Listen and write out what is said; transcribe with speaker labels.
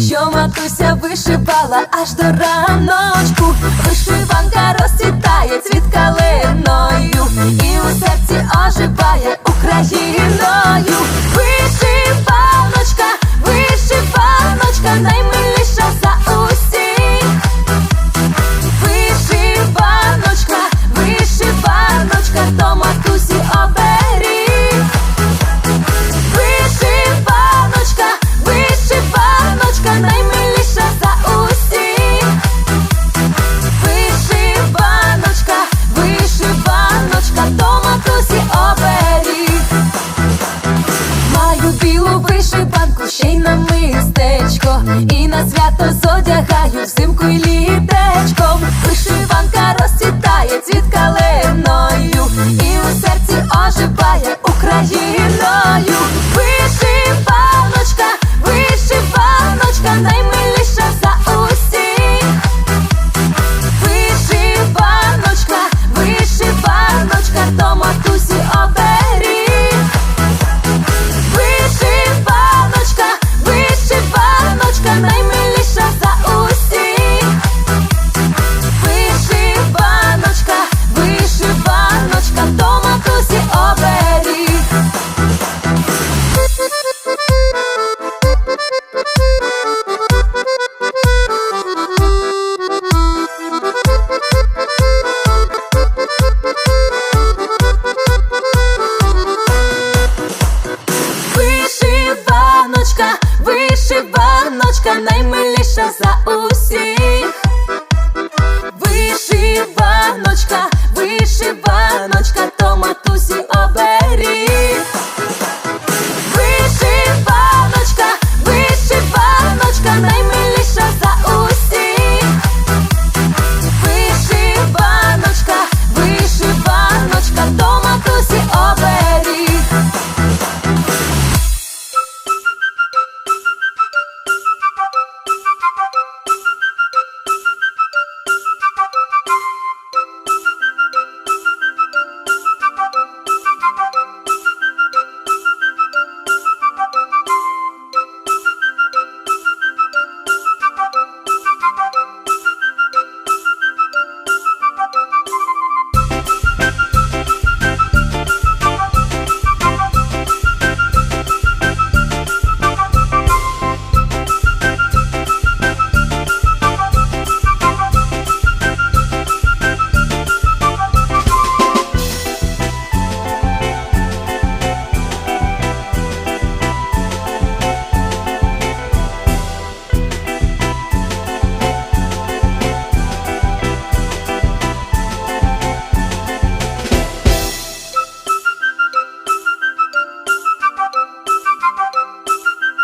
Speaker 1: що матуся вишивала аж до раночку, вишиванка розцвітає цвіт калиною Маю білу вишиванку, ще й на мистечко, і на свято зодягаю взимку. Дівчиночка наймиліша за у.